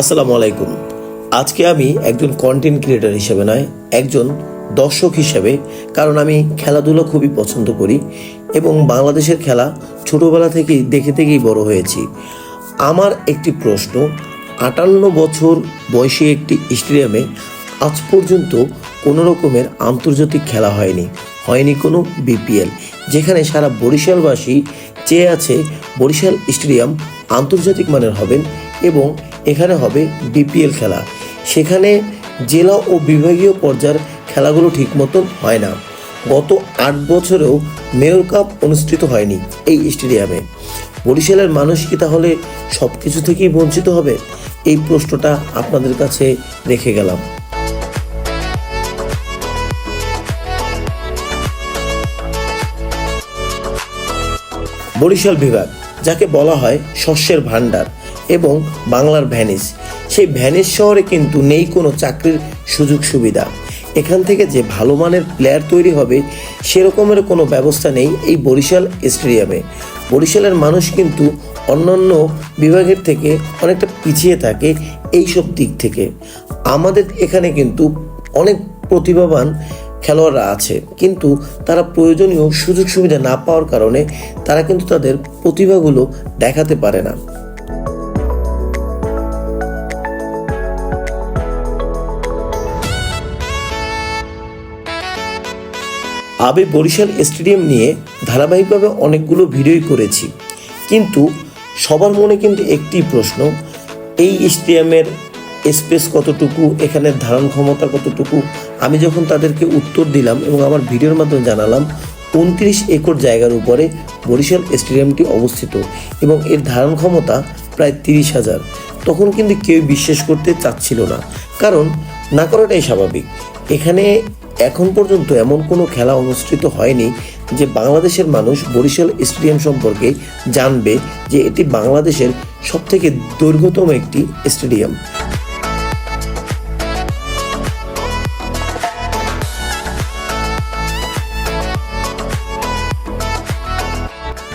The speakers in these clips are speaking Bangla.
আসসালামু আলাইকুম। আজকে আমি একজন কন্টেন্ট ক্রিয়েটর হিসেবে নয়, একজন দর্শক হিসেবে, কারণ আমি খেলাধুলা খুবই পছন্দ করি এবং বাংলাদেশের খেলা ছোটোবেলা থেকেই দেখে থেকেই বড় হয়েছি। আমার একটি প্রশ্ন, আটান্ন বছর বয়সী একটি স্টেডিয়ামে আজ পর্যন্ত কোনো রকমের আন্তর্জাতিক খেলা হয়নি হয়নি কোনো বিপিএল যেখানে সারা বরিশালবাসী চেয়ে আছে বরিশাল স্টেডিয়াম আন্তর্জাতিক মানের হবেন এবং এখানে হবে বিপিএল খেলা। সেখানে জেলা ও বিভাগীয় পর্যায়ের খেলাগুলো ঠিক মতন হয় না। গত আট বছরেও মেয়র কাপ অনুষ্ঠিত হয়নি এই স্টেডিয়ামে। বরিশালের মানুষ কি তাহলে সব কিছু থেকেই বঞ্চিত হবে? এই প্রশ্নটা আপনাদের কাছে রেখে গেলাম। বরিশাল বিভাগ, যাকে বলা হয় শস্যের ভাণ্ডার এবং বাংলার ভ্যানিস সেই ভ্যানিস শহরে কিন্তু নেই কোনো চাকরির সুযোগ সুবিধা। এখান থেকে যে ভালো মানের প্লেয়ার তৈরি হবে, সেরকমের কোনো ব্যবস্থা নেই এই বরিশাল স্টেডিয়ামে। বরিশালের মানুষ কিন্তু অন্যান্য বিভাগের থেকে অনেকটা পিছিয়ে থাকে এই সব দিক থেকে। আমাদের এখানে কিন্তু অনেক প্রতিভাবান খেলোয়াড়রা আছে, কিন্তু তারা প্রয়োজনীয় সুযোগ সুবিধা না পাওয়ার কারণে তারা কিন্তু তাদের প্রতিভাগুলো দেখাতে পারে না। আমি বরিশাল স্টেডিয়াম নিয়ে ধারাবাহিকভাবে অনেকগুলো ভিডিওই করেছি। কিন্তু সবার মনে কিন্তু একটি প্রশ্ন, এই স্টেডিয়ামের স্পেস কতটুকু, এখানে ধারণ ক্ষমতা কতটুকু? আমি যখন তাদেরকে উত্তর দিলাম এবং আমার ভিডিওর মাধ্যমে জানালাম, উনত্রিশ একর জায়গার উপরে বরিশাল স্টেডিয়ামটি অবস্থিত এবং এর ধারণ ক্ষমতা প্রায় তিরিশ হাজার। তখন কিন্তু কেউ বিশ্বাস করতে চাচ্ছিল না। কারণ না করাটাই স্বাভাবিক। এখানে এখন পর্যন্ত এমন কোনো খেলা অনুষ্ঠিত হয়নি যে বাংলাদেশের মানুষ বরিশাল স্টেডিয়াম সম্পর্কে জানবে যে এটি বাংলাদেশের সবথেকে দৈর্ঘ্যতম একটি স্টেডিয়াম।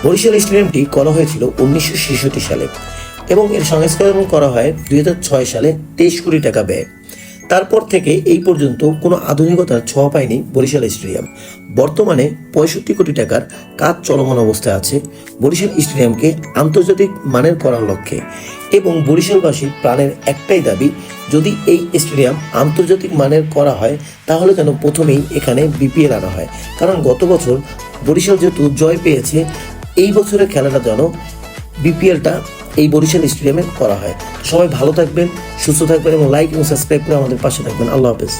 বরিশাল স্টেডিয়ামটি করা হয়েছিল উনিশশো ছেষট্টি সালে এবং এর সংস্করণ করা হয় দুই হাজার ছয় সালে তেইশ কোটি টাকা ব্যয়। তারপর থেকে এই পর্যন্ত কোনো আধুনিকতার ছোঁয়া পায়নি বরিশাল স্টেডিয়াম। বর্তমানে পঁয়ষট্টি কোটি টাকার কাজ চলমান অবস্থায় আছে বরিশাল স্টেডিয়ামকে আন্তর্জাতিক মানের করার লক্ষ্যে। এবং বরিশালবাসীর প্রাণের একটাই দাবি, যদি এই স্টেডিয়াম আন্তর্জাতিক মানের করা হয়, তাহলে যেন প্রথমেই এখানে বিপিএল আনা হয়। কারণ গত বছর বরিশাল যেহেতু জয় পেয়েছে, এই বছরের খেলাটা যেন বিপিএলটা এই বরিশাল স্টেডিয়ামে করা হয়। সবাই ভালো থাকবেন, সুস্থ থাকবেন এবং লাইক এবং সাবস্ক্রাইব করে আমাদের পাশে থাকবেন। আল্লাহ হাফেজ।